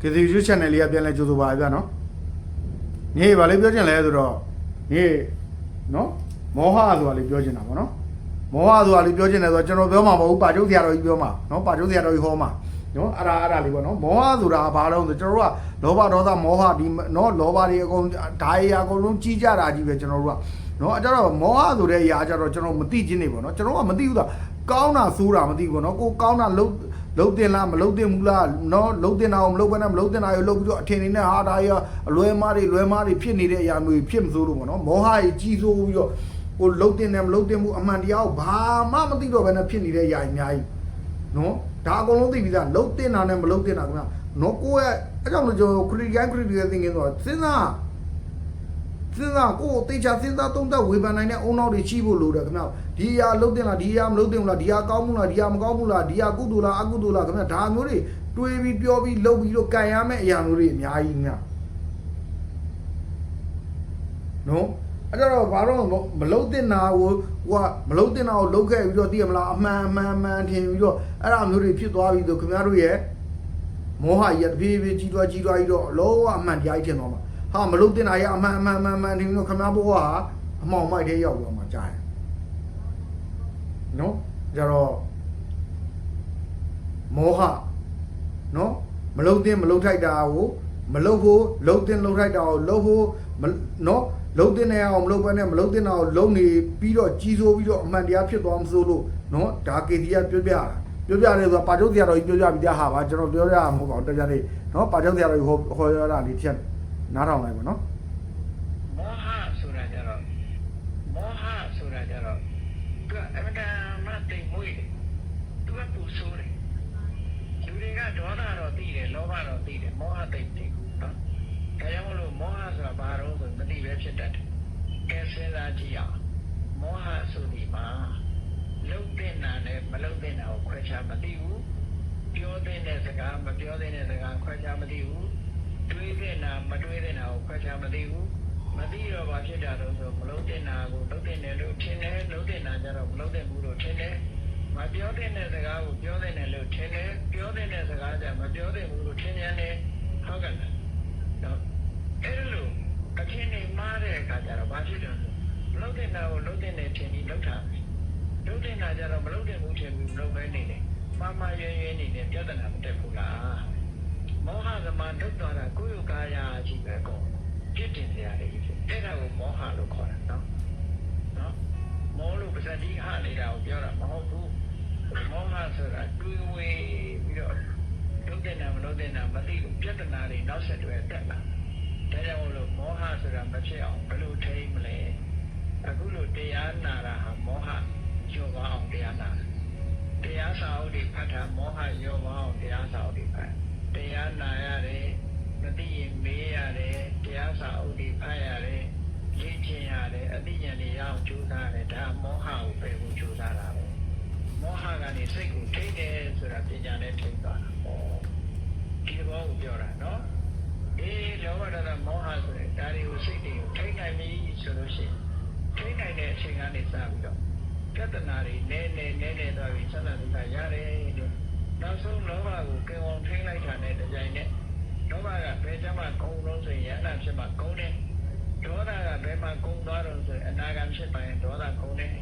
ဒီဒီ YouTube channel လေးကပြန်လဲကြိုဆိုပါဗျာနော်ညီဗာလေးပြောချင်လဲဆိုတော့ညီနော်မောဟဆိုတာလေးပြောချင်တာပေါ့နော်မောဟဆိုတာလေးပြောချင်တယ်ဆိုတော့ကျွန်တော်ပြောမှာမဟုတ်ဘူးပါကျုပ်ဆရာတော်ကြီးပြောမှာနော်ပါကျုပ်ဆရာတော်ကြီးဟောမှာနော်အဲ့ဒါအဲ့ဒါလေးပေါ့နော်မောဟဆိုတာဘာလို့ဆိုကျွန်တော်တို့ကလောဘဒေါသမောဟဒီနော်လောဘတွေအကုန်ဓာရီအကုန်လုံးကြီးကြတာကြီးပဲကျွန်တော်တို့ကနော်အဲ့ကြတော့မောဟဆိုတဲ့အရာကြတော့ကျွန်တော်မသိချင်းနေပေါ့နော်ကျွန်တော်ကမသိဘူးသာကောင်းတာဆိုးတာမသိဘူးပေါ့နော်ကိုကောင်းတာလုံး လုံးတင်လားမလုံးတင်ဘူးလားနော်လုံးတင်တာကိုမလုံးဘဲနဲ့မလုံးတင်တာကိုလုံးပြီးတော့အထင်နေနဲ့ဟာဒါကြီးအလွဲမားတွေလွဲမားတွေဖြစ်နေတဲ့အရာမျိုးဖြစ်မစိုးလို့ပေါ့နော်မောဟကြီးကြီးစိုးပြီးတော့ကိုလုံးတင်တယ်မလုံးတင်ဘူးအမှန်တရားကိုဘာမှမသိတော့ဘဲနဲ့ဖြစ်နေတဲ့အရာကြီးအများကြီးနော်ဒါအကုန်လုံးသိပြီးသားလုံးတင်တာနဲ့မလုံးတင်တာခင်ဗျနော်ကိုရဲ့အကြောင်းလို့ကျွန်တော် critical critical thinking ဆိုတော့စဉ်းစား စဉ်းစားကိုယ်တေချာစဉ်းစားသုံးသပ်ဝေဖန်နိုင်တဲ့အုံနောက်တွေရှိဖို့လိုတယ်ခင်ဗျဒီအရာလုံးတင်လားဒီအရာမလုံးတင်ဘူးလားဒီအရာကောင်းမှုလားဒီအရာမကောင်းဘူးလားဒီအရာကုသိုလ်လားအကုသိုလ်လားခင်ဗျဒါမျိုးတွေတွေးပြီးပြောပြီးလုပ်ပြီးတော့ကြံရမယ့်အရာမျိုးတွေအများကြီးခင်ဗျနော်အဲ့တော့ဘာလို့မလုံးတင်တာကိုဟိုကမလုံးတင်တာကိုလုံးခဲ့ပြီးတော့သိရမလားအမှန်အမှန်အမှန်ထင်ပြီးတော့အဲ့ဒါမျိုးတွေဖြစ်သွားပြီဆိုခင်ဗျားတို့ရဲ့မောဟကြီးကတပြေးပြေးကြီးသွားကြီးသွားပြီးတော့လောကအမှန်တရားကြီးထင်သွားမှာ ဟာမလုံးတင်တာရအမှန်အမှန်အမှန်အမှန်ဒီလိုခမဘိုးဟာအမောင်မိုက်တဲ့ရောက်သွားမှကြားတယ်နော်ကြတော့မောဟနော်မလုံးတင်မလုံးထိုက်တာကိုမလုံးဖို့လုံးတင်လုံးထိုက်တာကိုလုံးဖို့နော်လုံးတင်နေအောင်မလုံးပဲနဲ့မလုံးတင်တာကိုလုံးနေပြီးတော့ကြီးစိုးပြီးတော့အမှန်တရားဖြစ်သွားမစိုးလို့နော်ဒါကေတီကပြောပြတာပြောပြတယ်ဆိုတာပါချုပ်ဆရာတော်ကြီးပြောပြပြီးသားဟာပါကျွန်တော်ပြောရမှာမဟုတ်ပါဘူးတရားလေးနော်ပါချုပ်ဆရာတော်ကြီးဟောဟောရတာလေးချက် နားထောင်လိုက်ပါနော်မောဟဆိုတာကြတော့မောဟဆိုတာကြတော့သူကအမတန်မှတိမ်မွေးတယ်သူကပူဆိုးတယ်လူတွေကဒေါသတော့သိတယ်လောဘတော့သိတယ်မောဟသိတယ်နော်ဒါကြောင့်မလို့မောဟဆိုတာဘာလို့ဆိုမသိပဲဖြစ်တတ်တယ်ကဲစဉ်းစားကြည့်အောင်မောဟဆိုဒီမှာလုံတဲ့နာနဲ့မလုံတဲ့နာကိုခွဲခြားမသိဘူးပြောတဲ့စကားမပြောတဲ့စကားခွဲခြားမသိဘူး တွေးတဲ့နာမတွေးတဲ့နာကိုခွဲခြားမသိဘူးမသိတော့ဘာဖြစ်တာတော့ဆိုမလုံးတဲ့နာကိုလုံးတဲ့နယ်လို့ထင်တယ်လုံးတဲ့နာကြတော့မလုံးတဲ့ဘူးလို့ထင်တယ်မပြောတဲ့နယ်စကားကိုပြောတဲ့နယ်လို့ထင်တယ်ပြောတဲ့နယ်စကားကြမပြောတဲ့ဘူးလို့ထင်ပြန်တယ်ဟုတ်ကဲ့လားတော့အဲ့လိုအထင်နေမှားတဲ့အခါကျတော့ဘာဖြစ်တော့မလုံးတဲ့နာကိုလုံးတဲ့နယ်ထင်ပြီးလုံးထားတယ်လုံးတဲ့နာကြတော့မလုံးတဲ့ဘူးထင်ပြီးမလုံးပဲနေတယ်မှားမှားရွံ့ရွံ့နေတယ်ပြဿနာမတက်ဘူးလား မောဟကမှဒုက္ခတာကိုယ်ယကာယအကြီးပဲကောပြစ်တင်စရာလေးဖြစ်အဲ့ဒါကိုမောဟလို့ခေါ်တာနော်နော်မောလို့ပါဇတိဟနေတာကိုပြောတာမဟုတ်ဘူးမောဟဆိုတာတွေးဝေးပြီးတော့ဒုက္ခနာမလို့တဲ့နာမသိလို့ပြဿနာတွေနောက်ဆက်တွဲတက်လာဒါကြောင့်မလို့မောဟဆိုတာမဖြစ်အောင်ဘယ်လိုထိမလဲအခုလို့တရားနာတာဟာမောဟကျော်ပါအောင်တရားနာတရားစာအုပ်တွေဖတ်တာမောဟကျော်ပါအောင်တရားစာအုပ်တွေဖတ် တရားနာရတယ်မသိရင်မေးရတယ်တရားစာအုပ်တွေဖတ်ရတယ်လေ့ကျင့်ရတယ်အသိဉာဏ်တွေရအောင်ကြိုးစားရတယ်ဒါမောဟကိုပယ်ဖို့ကြိုးစားတာပဲမောဟကနေစိတ်ကိုထိတယ်ဆိုတာပညာနဲ့ထိသွားတာပေါ့ဒီဘောကိုပြောတာနော်အေးလောဘဒေါသမောဟဆိုတဲ့ဒါတွေကိုစိတ်တွေကိုထိနိုင်ပြီဆိုလို့ရှိရင်ထိနိုင်တဲ့အချိန်ကနေစပြီးတော့ပြဿနာတွေနည်းနည်းနည်းနည်းသွားပြီးဆက်လက်လုပ်တာရတယ်လို့နောက်ဆုံးလောဘကိုကင်အောင်ထိန်းလိုက်တာနဲ့တကြိုင်နဲ့လောဘကဘ ယ်ကျမှကုန်းလို့ဆိုရင်အနာဖြစ်မှကုန်းတယ်ဒေါသကဘယ်မှာကုန်းသွားတော့ဆိုရင်အနာဂံဖြစ်ပါရင်ဒေါသကုန်းတယ်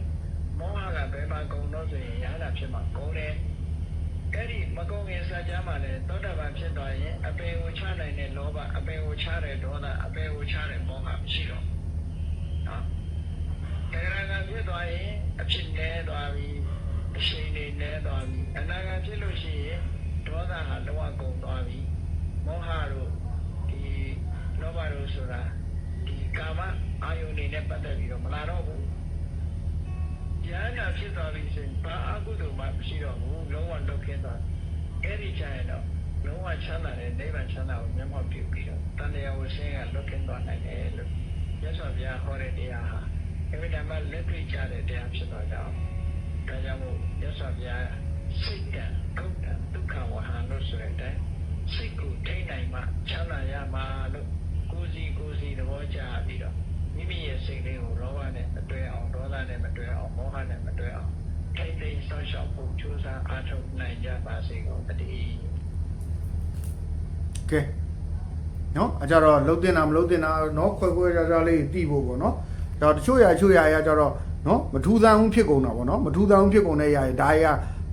မောဟကဘယ်မှာကုန်းတော့ဆိုရင်ရဟနာဖြစ်မှကုန်းတယ်အဲ့ဒီမကုန်းခင်စကြမှာလည်းသောတာပန်ဖြစ်သွားရင်အပေကိုချနိုင်တဲ့လောဘအပေကိုချတဲ့ဒေါသအပေကိုချတဲ့မောဟမရှိတော့နော်တရားကံဖြစ်သွားရင်အဖြစ်နည်းသွားပြီအရှိန်နေနေသွားပြီအနာဂတ်ဖြစ်လို့ရှိရင်ဒေါသဟာလောကကုန်သွားပြီမောဟတို့ဒီ လောဘတို့ဆိုတာဒီကာမအာယုန်နေနဲ့ပတ်သက်ပြီးတော့မလာတော့ဘူးဉာဏ်နာဖြစ်သွားပြီဆိုရင်ဘာအကုသိုလ်မှမရှိတော့ဘူးလုံးဝလွတ်ခင်းသွားအဲ့ဒီကျရင်တော့လုံးဝချမ်းသာတဲ့နိဗ္ဗာန်ချမ်းသာကိုမျက်မှောက်ပြုပြီးတော့တန်တရားဝဆင်းကလွတ်ခင်းသွားနိုင်တယ်လို့မြတ်စွာဘုရားဟောတဲ့တရားဟာအမိဓမ္မလက်တွေ့ကြတဲ့တရားဖြစ်သွားကြအောင်ဒါကြောင့်မို့ရသော်ဗျာစိတ်ကဒုက္ခဒုက္ခဝဟန်လို့ဆိုတဲ့အတိုင်းစိတ်ကိုထိနိုင်မှချမ်းသာရမှာလို့ ကိုယ်စီကိုယ်စီသဘောကျပြီးတော့မိမိရဲ့စိတ်လေးကိုလောဘနဲ့မတွဲအောင်ဒေါသနဲ့မတွဲအောင်မောဟနဲ့မတွဲအောင်ထိတ်ထိတ်ဆောက်ရှောက်ဖို့ကြိုးစားအားထုတ်နိုင်ကြပါစေကုန်တည်းကဲနော်အကြတော့လှုပ်တင်တာမလှုပ်တင်တာနော်ခွဲခွဲခြားခြားလေးတီးဖို့ပေါ့နော်ဒါတချို့ရချို့ရရကြတော့နော်မထူးဆန်းဘူးဖြစ်ကုန်တာပေါ့နော်မထူးဆန်းဘူးဖြစ်ကုန်တဲ့ຢာရဒါရ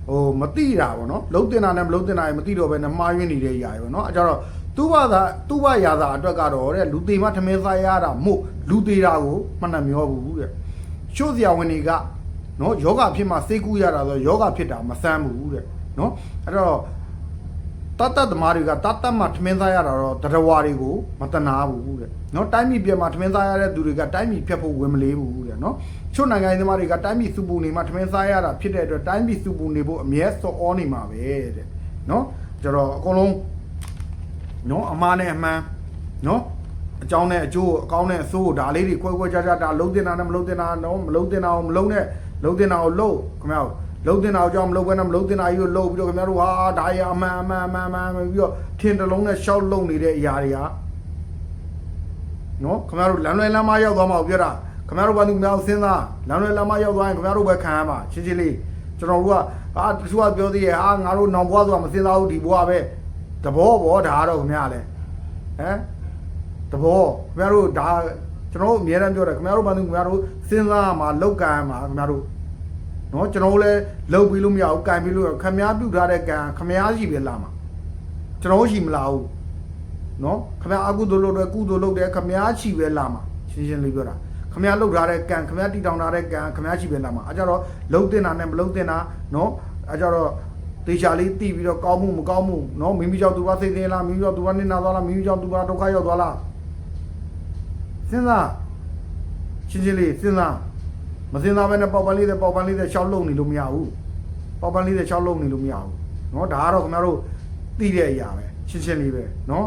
ဟိုမတိတာပေါ့နော်လှုပ်တင်တာနဲ့မလှုပ်တင်တာရမတိတော့ပဲနဲ့မှားယွင်းနေတဲ့ຢာရပေါ့နော်အကြတော့ သူ့ဘာသာသူ့ဘာရာသာအတွက်ကတော့တဲ့လူသေးမထမင်းစားရတာမို့လူသေးတာကိုမှတ်နှမျောဘူးတဲ့ချို့စရာဝင်တွေကနော်ယောဂဖြစ်မှစိတ်ကူးရတာဆိုယောဂဖြစ်တာမဆန်းဘူးတဲ့နော်အဲ့တော့တတ်တတ်သမားတွေကတတ်တတ်မှထမင်းသားရတာတော့တရဝါတွေကိုမတနာဘူးတဲ့နော်တိုင်းပြည်ပြည်မှာထမင်းသားရတဲ့သူတွေကတိုင်းပြည်ဖြတ်ဖို့ဝင်မလေးဘူးတဲ့နော်ချို့နိုင်ငံရေးသမားတွေကတိုင်းပြည်စုပူနေမှာထမင်းသားရတာဖြစ်တဲ့အတွက်တိုင်းပြည်စုပူနေဖို့အမြဲစော်ဩနေမှာပဲတဲ့နော်ကျတော့အကုန်လုံး နော်အမားနဲ့အမှန်နော်အကြောင်းနဲ့အကျိုးအကောင်းနဲ့အဆိုးဒါလေးတွေခွဲခွဲခြားခြားဒါလုံးတင်တာနဲ့မလုံးတင်တာနော်မလုံးတင်တာကိုမလုံးနဲ့လုံးတင်တာကိုလုံးခင်ဗျားလုံးတင်တာကိုကြောင့်မလုံးဘဲနဲ့မလုံးတင်တာကြီးကိုလုံးပြီးတော့ခင်ဗျားတို့ဟာဒါရအမှန်အမှန်အမှန်အမှန်ပြီးတော့ထင်တစ်လုံးနဲ့ရှောက်လုံးနေတဲ့အရာတွေကနော်ခင်ဗျားတို့လမ်းလွယ်လမ်းမရောက်သွားမှာကိုပြောတာခင်ဗျားတို့ဘာလို့များစဉ်းစားလမ်းလွယ်လမ်းမရောက်သွားရင်ခင်ဗျားတို့ပဲခံရမှာရှင်းရှင်းလေးကျွန်တော်တို့ကအာတချို့ကပြောသေးရဲ့ဟာငါတို့နောင်ဘွားဆိုတာမစဉ်းစားဘူးဒီဘွားပဲ တဘောဘောဒါကတော့ခင်ဗျားလဲဟမ်တဘောခင်ဗျားတို့ဒါကျွန်တော်တို့အများအားပြောတယ်ခင်ဗျားတို့ဘာလို့ခင်ဗျားတို့စဉ်းစားမှာလောက်ကံမှာခင်ဗျားတို့နော်ကျွန်တော်တို့လည်းလောက်ပြီးလို့မရဘူးကံပြီးလို့ခင်ဗျားပြုတ်ထားတဲ့ကံခင်ဗျားရှိပဲလာမှာကျွန်တော်ရှိမလာဘူးနော်ခင်ဗျားအကုသိုလ်လုပ်တယ်ကုသိုလ်လုပ်တယ်ခင်ဗျားရှိပဲလာမှာရှင်းရှင်းလေးပြောတာခင်ဗျားလုပ်ထားတဲ့ကံခင်ဗျားတီတောင်ထားတဲ့ကံခင်ဗျားရှိပဲလာမှာအဲကြတော့လှုပ်တင်တာနဲ့မလှုပ်တင်တာနော်အဲကြတော့ သေချာလေးသိပြီးတော့ကောင်းမှုမကောင်းမှုနော်မိမိကြောင့်သူကစိတ်သိလားမိမိကြောင့်သူကနိနာသွားလားမိမိကြောင့်သူကဒုက္ခရောက်သွားလားစဉ်းစားချင်းချင်းလေးစဉ်းစားမစဉ်းစားဘဲနဲ့ပေါက်ပန်းလေးတဲ့ပေါက်ပန်းလေးတဲ့ရှောက်လုံနေလို့မရဘူးပေါက်ပန်းလေးတဲ့ရှောက်လုံနေလို့မရဘူးနော်ဒါကတော့ခင်ဗျားတို့သိတဲ့အရာပဲချင်းချင်းလေးပဲနော်